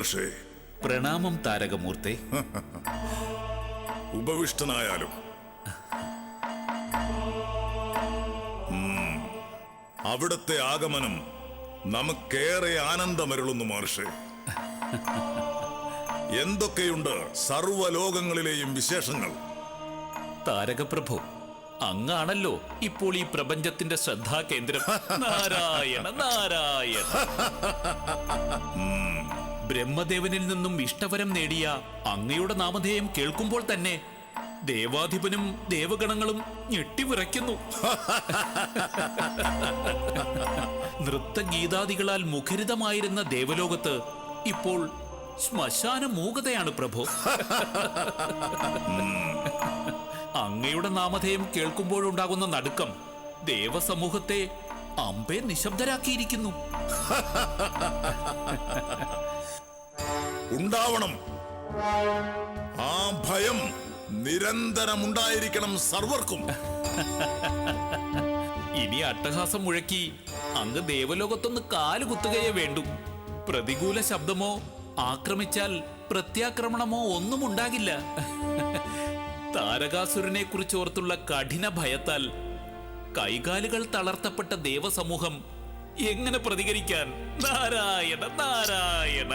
പ്രണാമം ദേവർഷേ പ്രണാമം താരകമൂർത്തെ. ഉപവിഷ്ടനായാലും. അവിടത്തെ ആഗമനം നമുക്കേറെ ആനന്ദമരുളുന്നു മഹർഷേ. എന്തൊക്കെയുണ്ട് സർവലോകങ്ങളിലെയും വിശേഷങ്ങൾ? താരകപ്രഭു അങ്ങാണല്ലോ ഇപ്പോൾ ഈ പ്രപഞ്ചത്തിന്റെ ശ്രദ്ധാകേന്ദ്രം. നാരായണ നാരായണ. ബ്രഹ്മദേവനിൽ നിന്നും ഇഷ്ടവരം നേടിയ അങ്ങയുടെ നാമധേയം കേൾക്കുമ്പോൾ തന്നെ ദേവാധിപനും ദേവഗണങ്ങളും ഞെട്ടിവിറയ്ക്കുന്നു. നൃത്തഗീതാദികളാൽ മുഖരിതമായിരുന്ന ദേവലോകത്ത് ഇപ്പോൾ ശ്മശാന മൂകതയാണ് പ്രഭു. അങ്ങയുടെ നാമധേയം കേൾക്കുമ്പോഴുണ്ടാകുന്ന നടുക്കം ദേവസമൂഹത്തെ അമ്പെ നിശബ്ദരാക്കിയിരിക്കുന്നു. ഉണ്ടാവണം. ആ ഭയം നിരന്തരം ഉണ്ടായിരിക്കണം സർവർക്കും. ഇനി അട്ടഹാസം മുഴക്കി അങ്ങ് ദേവലോകത്തൊന്ന് കാലുകുത്തുകയേ വേണ്ടു. പ്രതികൂല ശബ്ദമോ ആക്രമിച്ചാൽ പ്രത്യാക്രമണമോ ഒന്നും ഉണ്ടാകില്ല. താരകാസുരനെ കുറിച്ച് ഓർത്തുള്ള കഠിന ഭയത്താൽ കൈകാലുകൾ തളർത്തപ്പെട്ട ദേവസമൂഹം എങ്ങനെ പ്രതികരിക്കാൻ? നാരായണ നാരായണ.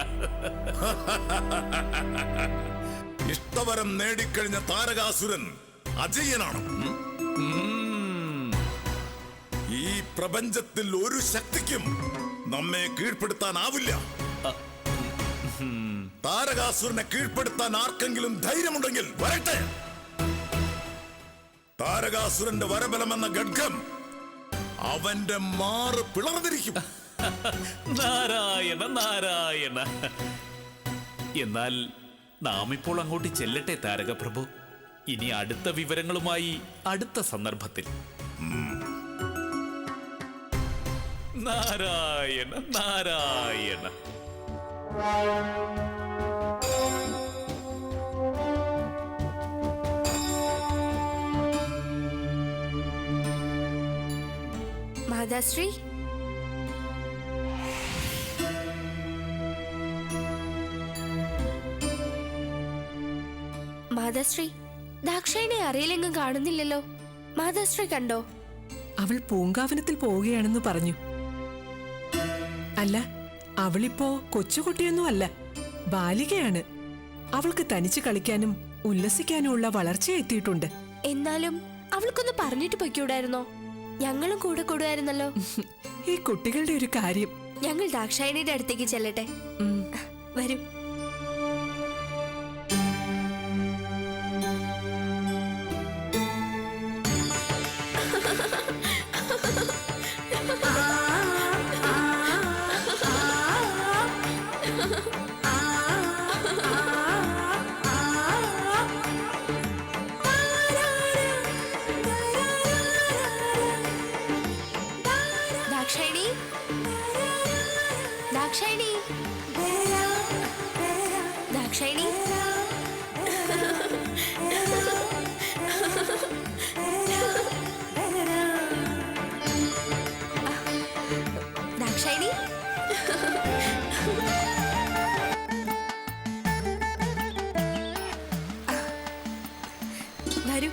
ഇഷ്ടവരം നേടിക്കഴിഞ്ഞ താരകാസുരൻ അജയ്യനാണ് ഈ പ്രപഞ്ചത്തിൽ ഒരു ശക്തിക്കും നമ്മെ കീഴ്പ്പെടുത്താനാവില്ല. താരകാസുരനെ കീഴ്പ്പെടുത്താൻ ആർക്കെങ്കിലും ധൈര്യമുണ്ടെങ്കിൽ വരട്ടെ. താരകാസുരന്റെ വരബലമെന്ന ഖഡ്ഗം അവന്റെ മാറ് പിളർന്നിരിക്കും. നാരായണ നാരായണ. എന്നാൽ നാം ഇപ്പോൾ അങ്ങോട്ട് ചെല്ലട്ടെ താരകപ്രഭു. ഇനി അടുത്ത വിവരങ്ങളുമായി അടുത്ത സന്ദർഭത്തിൽ. നാരായണ നാരായണ. മാതാശ്രീ മാതാശ്രീ ദാക്ഷായണി അറിയില്ലെങ്കും കാണുന്നില്ലല്ലോ. മാതാശ്രീ കണ്ടോ? അവൾ പൂങ്കാവനത്തിൽ പോവുകയാണെന്ന് പറഞ്ഞു. അല്ല അവളിപ്പോ കൊച്ചുകുട്ടിയൊന്നും അല്ല ബാലികയാണ്. അവൾക്ക് തനിച്ച് കളിക്കാനും ഉല്ലസിക്കാനുമുള്ള വളർച്ച എത്തിയിട്ടുണ്ട് എന്നാലും അവൾക്കൊന്ന് പറഞ്ഞിട്ട് പൊയ്ക്കൂടായിരുന്നോ? ഞങ്ങളും കൂടെ കൂടുമായിരുന്നല്ലോ ഈ കുട്ടികളുടെ ഒരു കാര്യം. ഞങ്ങൾ ദാക്ഷായണിയുടെ അടുത്തേക്ക് ചെല്ലട്ടെ. വരും. ദാക്ഷായണി വരൂ.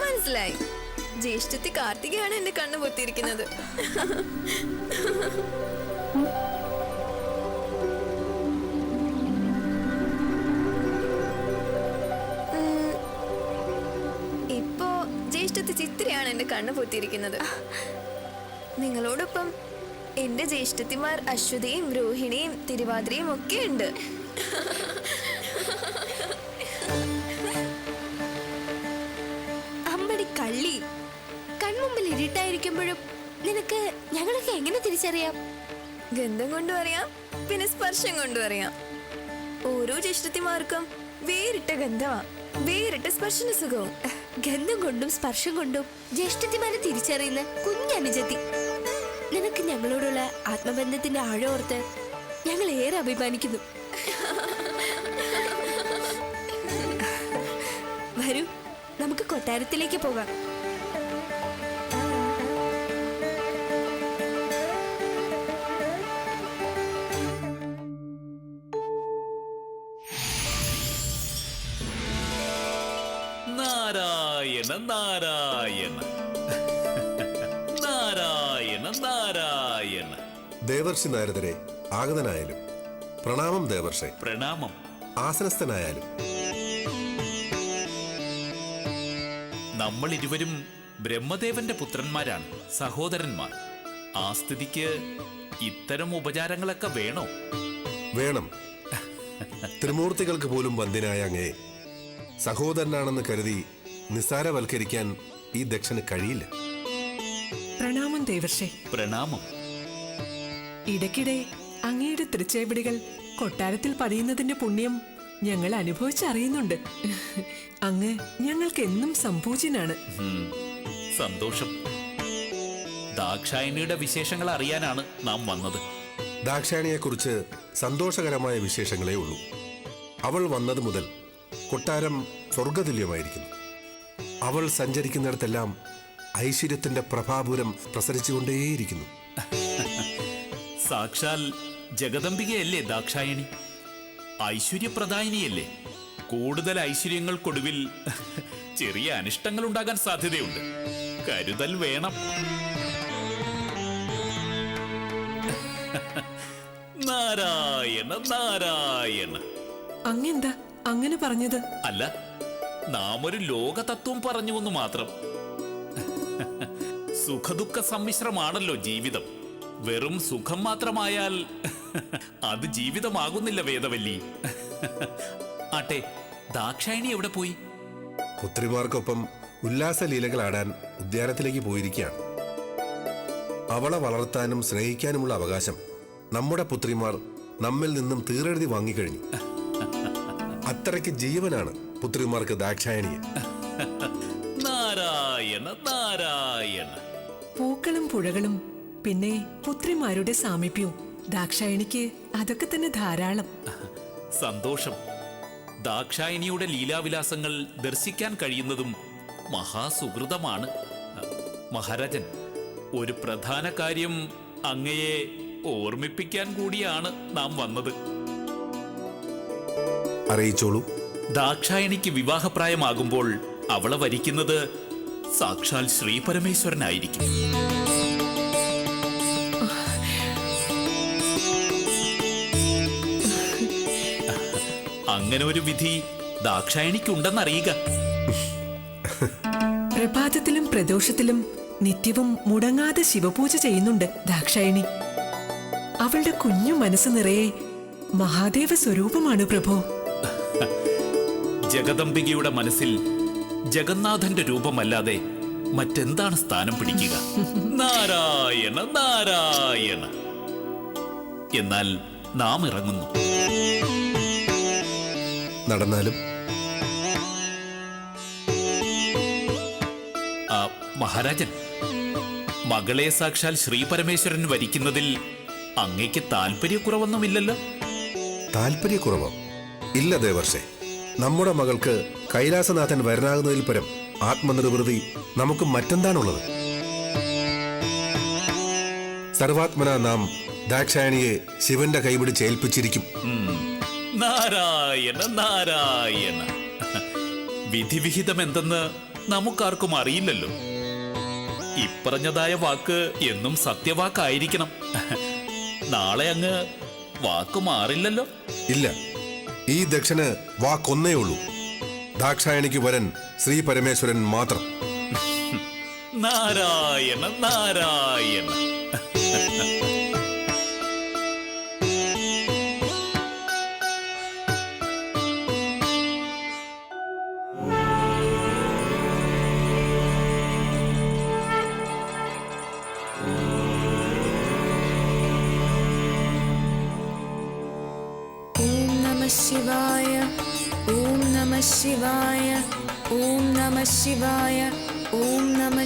മനസ്സിലായി. ജ്യേഷ്ഠത്തി കാർത്തികയാണ് എന്റെ കണ്ണു പൊത്തിയിരിക്കുന്നത്. എന്റെ കണ്ണു പൊത്തിയിരിക്കുന്നത് നിങ്ങളോടൊപ്പം എന്റെ ജ്യേഷ്ഠത്തിമാർ അശ്വതിയും രോഹിണിയും തിരുവാതിരയും ഒക്കെ ഉണ്ട്. അമ്പടി കള്ളി കൺമുമ്പിൽ ഇരുട്ടായിരിക്കുമ്പോഴും നിനക്ക് ഞങ്ങളൊക്കെ എങ്ങനെ തിരിച്ചറിയാം? ഗന്ധം കൊണ്ടും അറിയാം പിന്നെ സ്പർശം കൊണ്ടും അറിയാം. ഓരോ ജ്യേഷ്ഠത്തിമാർക്കും വേറിട്ട ഗന്ധമാ വേറിട്ട സ്പർശന സുഖവും. ഗന്ധം കൊണ്ടും സ്പർശം കൊണ്ടും ജ്യേഷ്ഠത്തിമാരെ തിരിച്ചറിയുന്ന കുഞ്ഞനുജത്തി നിനക്ക് ഞങ്ങളോടുള്ള ആത്മബന്ധത്തിന്റെ ആഴോർത്ത് ഞങ്ങൾ ഏറെ അഭിമാനിക്കുന്നു. വരൂ നമുക്ക് കൊട്ടാരത്തിലേക്ക് പോകാം. നാരായണ നാരായണ നാരായണ. ദേവർഷി നാരദരെ ആഗതനായാലും പ്രണാമം ദേവർഷെ. പ്രണാമം. ആസനസ്ഥനായാലും. നമ്മൾ ഇരുവരും ബ്രഹ്മദേവന്റെ പുത്രന്മാരാണ് സഹോദരന്മാർ. ആ സ്ഥിതിക്ക് ഇത്തരം ഉപചാരങ്ങളൊക്കെ വേണോ? വേണം. ത്രിമൂർത്തികൾക്ക് പോലും വന്ധ്യനായ അങ്ങേ സഹോദരനാണെന്ന് കരുതി നിസ്സാരവൽക്കരിക്കാൻ ഈ ദക്ഷന് കഴിയില്ല. പ്രണാമം ദേവർഷേ. പ്രണാമം. ഇടയ്ക്കിടെ അങ്ങയുടെ തൃച്ചേവിടികൾ കൊട്ടാരത്തിൽ പതിയുന്നതിന്റെ പുണ്യം ഞങ്ങൾ അനുഭവിച്ചറിയുന്നുണ്ട്. അങ്ങ് ഞങ്ങൾക്ക് എന്നും സംപൂജ്യനാണ് സന്തോഷം. ദാക്ഷായണിയുടെ വിശേഷങ്ങൾ അറിയാനാണ് നാം വന്നത്. ദാക്ഷായണിയെ കുറിച്ച് സന്തോഷകരമായ വിശേഷങ്ങളേ ഉള്ളൂ. അവൾ വന്നത് മുതൽ കൊട്ടാരം സ്വർഗതുല്യമായിരിക്കുന്നു അവൾ സഞ്ചരിക്കുന്നിടത്തെല്ലാം ഐശ്വര്യത്തിന്റെ പ്രഭാപുരം പ്രസരിച്ചുകൊണ്ടേയിരിക്കുന്നു. സാക്ഷാൽ ജഗദംബികയല്ലേ ദാക്ഷായണി? ഐശ്വര്യപ്രദായിനിയല്ലേ? കൂടുതൽ ഐശ്വര്യങ്ങൾക്കൊടുവിൽ ചെറിയ അനിഷ്ടങ്ങൾ ഉണ്ടാകാൻ സാധ്യതയുണ്ട്. കരുതൽ വേണം. നാരായണ നാരായണ. അങ്ങെന്താ? അങ്ങനെ പറഞ്ഞത്? അല്ല നാം ഒരു ലോകതത്വം പറഞ്ഞു എന്ന് മാത്രം. സുഖദുഃഖ സമ്മിശ്രമാണല്ലോ ജീവിതം. വെറും സുഖം മാത്രമായാൽ അത് ജീവിതമാകുന്നില്ല വേദവല്ലി. ആട്ടെ ദാക്ഷായണി എവിടെ പോയി? പുത്രിമാർക്കൊപ്പം ഉല്ലാസലീലകളാടാൻ ഉദ്യാനത്തിലേക്ക് പോയിരിക്കുകയാണ്. അവളെ വളർത്താനും സ്നേഹിക്കാനുമുള്ള അവകാശം നമ്മുടെ പുത്രിമാർ നമ്മിൽ നിന്നും തീരെഴുതി വാങ്ങിക്കഴിഞ്ഞു. അത്രയ്ക്ക് ജീവനാണ്. പുത്രിമാർക്ക് ദാക്ഷായണിയ. നാരായണ നാരായണ. പൂക്കളും പുഴകളും പിന്നെ പുത്രിമാരുടെ സാമീപ്യവും. ദാക്ഷായണിക്ക് അതൊക്കെ തന്നെ ധാരാളം. സന്തോഷം. ദാക്ഷായണിയുടെ ലീലാവിലാസങ്ങൾ ദർശിക്കാൻ കഴിയുന്നതും മഹാസുഹൃതമാണ്. മഹാരാജൻ ഒരു പ്രധാന കാര്യം അങ്ങയെ ഓർമ്മിപ്പിക്കാൻ കൂടിയാണ് നാം വന്നത്. അറിയിച്ചോളൂ. ദാക്ഷായണിക്ക് വിവാഹപ്രായമാകുമ്പോൾ അവളെ വരിക്കുന്നത് സാക്ഷാൽ ശ്രീ പരമേശ്വരനായിരിക്കും അങ്ങനെ ഒരു വിധി ദാക്ഷായണിക്കുണ്ടെന്നറിയുക. പ്രഭാതത്തിലും പ്രദോഷത്തിലും നിത്യവും മുടങ്ങാതെ ശിവപൂജ ചെയ്യുന്നുണ്ട് ദാക്ഷായണി. അവളുടെ കുഞ്ഞു മനസ്സ് നിറയെ മഹാദേവ സ്വരൂപമാണ് പ്രഭു. ജഗദംബികയുടെ മനസ്സിൽ ജഗന്നാഥന്റെ രൂപമല്ലാതെ മറ്റെന്താണ് സ്ഥാനം പിടിക്കുക? നാരായണ നാരായണ. എന്നാൽ നാം ഇറങ്ങുന്നു. നടന്നാലും? ആ, മഹാരാജൻ മകളെ സാക്ഷാൽ ശ്രീപരമേശ്വരൻ വരിക്കുന്നതിൽ അങ്ങയ്ക്ക് താല്പര്യക്കുറവൊന്നുമില്ലല്ലോ താല്പര്യക്കുറവോ ഇല്ല ദേവർഷെ. നമ്മുടെ മകൾക്ക് കൈലാസനാഥൻ വരനാകുന്നതിൽ പരം ആത്മനിർവൃതി നമുക്ക് മറ്റെന്താണുള്ളത്? സർവാത്മന നാം ദാക്ഷായണിയെ ശിവന്റെ കൈപിടിച്ച് ഏൽപ്പിച്ചിരിക്കും നാരായണ നാരായണ. വിധിവിഹിതം എന്തെന്ന് നമുക്കാർക്കും അറിയില്ലല്ലോ. ഇപ്പറഞ്ഞതായ വാക്ക് എന്നും സത്യവാക്കായിരിക്കണം. നാളെ അങ്ങ് വാക്ക് മാറില്ലല്ലോ. ഇല്ല. ഈ ദക്ഷന് വാക്കൊന്നേ ഉള്ളൂ. ദാക്ഷായണിക്ക് വരൻ ശ്രീ പരമേശ്വരൻ മാത്രം. നാരായണ നാരായണ.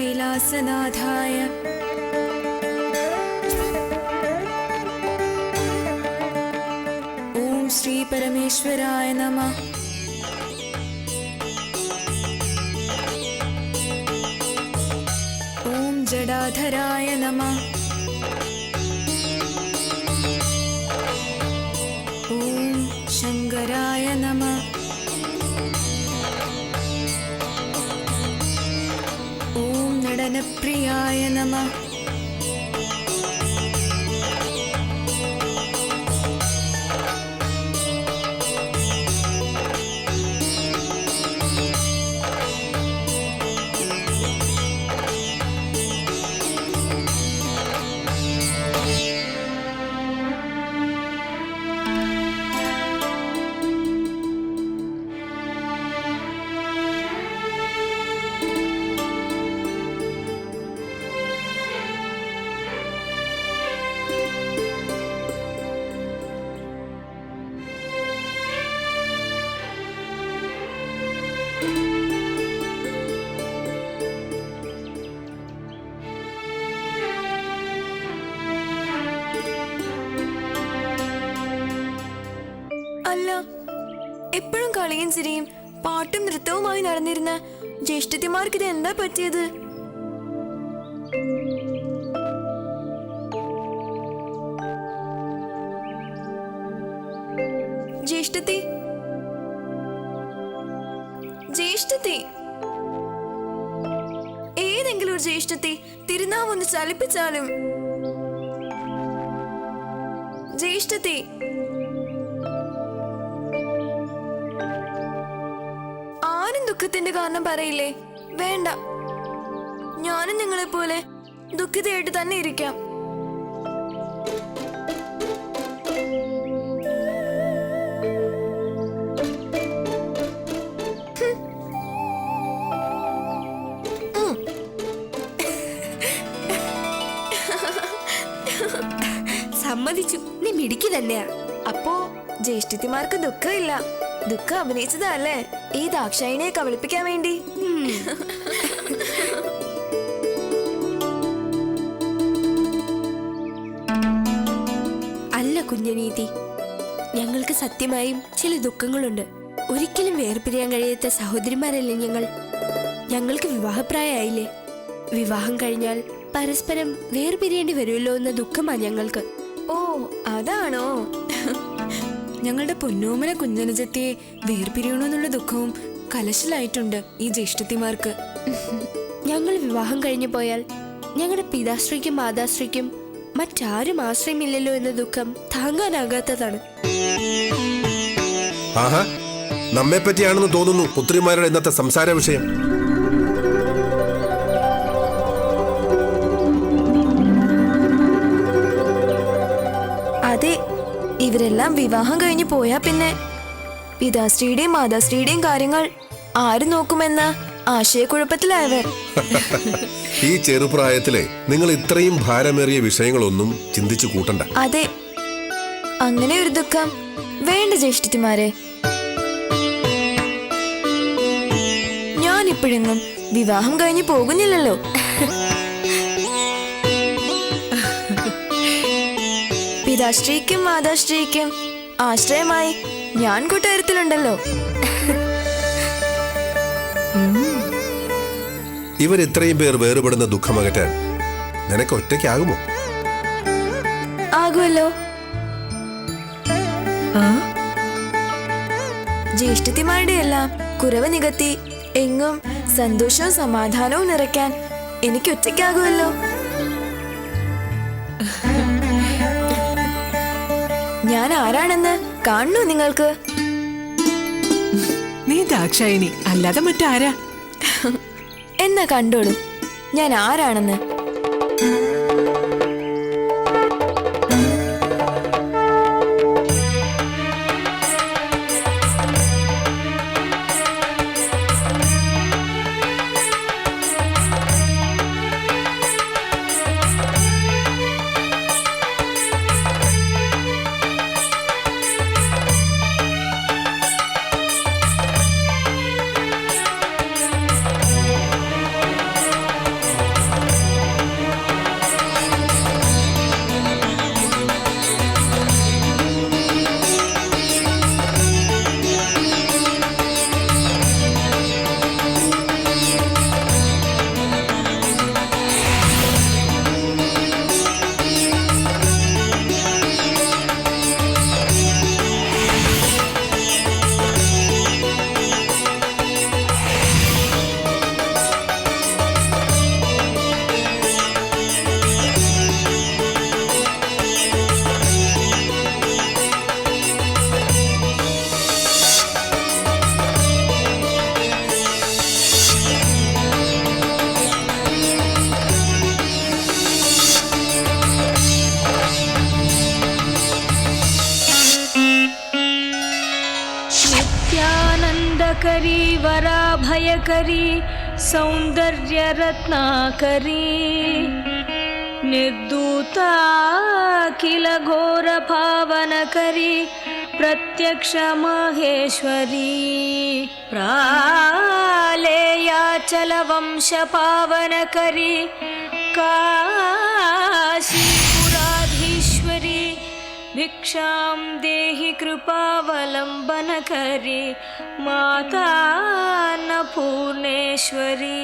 ഓം കൈലാസനാഥായ ഓം ശ്രീ പരമേശ്വരായ നമ ഓം ഓം നമ. കളിയും ചിരിയും പാട്ടും നൃത്തവുമായി നടന്നിരുന്ന ജ്യേഷ്ഠത്തിമാർക്ക് ഇത് എന്താ പറ്റിയത്? ഏതെങ്കിലും ഒരു ജ്യേഷ്ഠത്തെ തിരുനാമൊന്ന് ചലിപ്പിച്ചാലും? ജ്യേഷ്ഠത്തി ആരും ദുഃഖത്തിന്റെ കാരണം പറയില്ലേ? വേണ്ട. ഞാനും നിങ്ങളെ പോലെ ദുഃഖിതയായിട്ട് തന്നെ ഇരിക്കാം. സമ്മതിച്ചു. നീ മിടിക്ക് തന്നെയാ. അപ്പോ ജ്യേഷ്ഠത്തിമാർക്ക് ദുഃഖമില്ല. ദുഃഖം അഭിനയിച്ചതല്ലേ? ഈ ദാക്ഷായണിയെ കബളിപ്പിക്കാൻ വേണ്ടി. അല്ല കുഞ്ഞനീതി ഞങ്ങൾക്ക് സത്യമായും ചില ദുഃഖങ്ങളുണ്ട്. ഒരിക്കലും വേർപിരിയാൻ കഴിയാത്ത സഹോദരിമാരല്ലേ ഞങ്ങൾ? ഞങ്ങൾക്ക് വിവാഹപ്രായമായില്ലേ? വിവാഹം കഴിഞ്ഞാൽ പരസ്പരം വേർപിരിയേണ്ടി വരുമല്ലോ എന്ന ദുഃഖമാണ് ഞങ്ങൾക്ക്. ഓ അതാണോ? ഞങ്ങളുടെ പൊന്നോമന കുഞ്ഞനജത്തിയെ വേർപിരിയണമെന്നുള്ള ദുഃഖവും കലശലായിട്ടുണ്ട് ഈ ജ്യേഷ്ഠത്തിമാർക്ക്. ഞങ്ങൾ വിവാഹം കഴിഞ്ഞു പോയാൽ ഞങ്ങളുടെ പിതാശ്രീക്കും മാതാശ്രീക്കും മറ്റാരും ആശ്രയമില്ലല്ലോ എന്ന ദുഃഖം താങ്ങാനാകാത്തതാണ്. ആഹാ നമ്മെ പറ്റിയാണെന്ന് തോന്നുന്നു പുത്രിമാരുടെ ഇന്നത്തെ സംസാര വിഷയം ഇവരെല്ലാം വിവാഹം കഴിഞ്ഞു പോയാ പിന്നെ. പിതാശ്രീയുടെയും മാതാശ്രീയുടെയും കാര്യങ്ങൾ ആര് നോക്കുമെന്ന ആശയക്കുഴപ്പത്തിലായവർ. ഈ ചെറുപ്രായത്തിലെ നിങ്ങൾ ഇത്രയും ഭാരമേറിയ വിഷയങ്ങളൊന്നും ചിന്തിച്ചു കൂട്ടണ്ട. അതെ. അങ്ങനെ ഒരു ദുഃഖം വേണ്ട ജ്യേഷ്ഠിമാരെ ഞാനിപ്പോഴെങ്ങും വിവാഹം കഴിഞ്ഞു പോകുന്നില്ലല്ലോ. പിതാശ്രീക്കും മാതാശ്രീക്കും ആശ്രയമായി. ഞാൻ കൂട്ടുകാരത്തിലുണ്ടല്ലോ. ഇവർ ഇത്രയും പേർ വേറുപെടുന്ന ദുഃഖമകറ്റാൻ നിനക്ക് ഒറ്റയ്ക്കാകുമോ? ആകുമല്ലോ. ആ? ജ്യേഷ്ഠത്തിമാരുടെ എല്ലാം കുറവ് നികത്തി എങ്ങും സന്തോഷവും സമാധാനവും നിറയ്ക്കാൻ എനിക്ക് ഒറ്റയ്ക്കാകുമല്ലോ. ഞാൻ ആരാണെന്ന് കാണണോ നിങ്ങൾക്ക്? നീ ദാക്ഷായണി അല്ലാതെ മറ്റാരാ? എന്നാ കണ്ടോളൂ. ഞാൻ ആരാണെന്ന്? कार्यकरी सौन्दर्यरत्नाकरी निर्दूता किल घोर पावन करि प्रत्यक्ष माहेश्वरी। प्राले याचलवंश पावन भिक्षां देव देहि कृपावलम्बनकरी माता अन्नपूर्णेश्वरी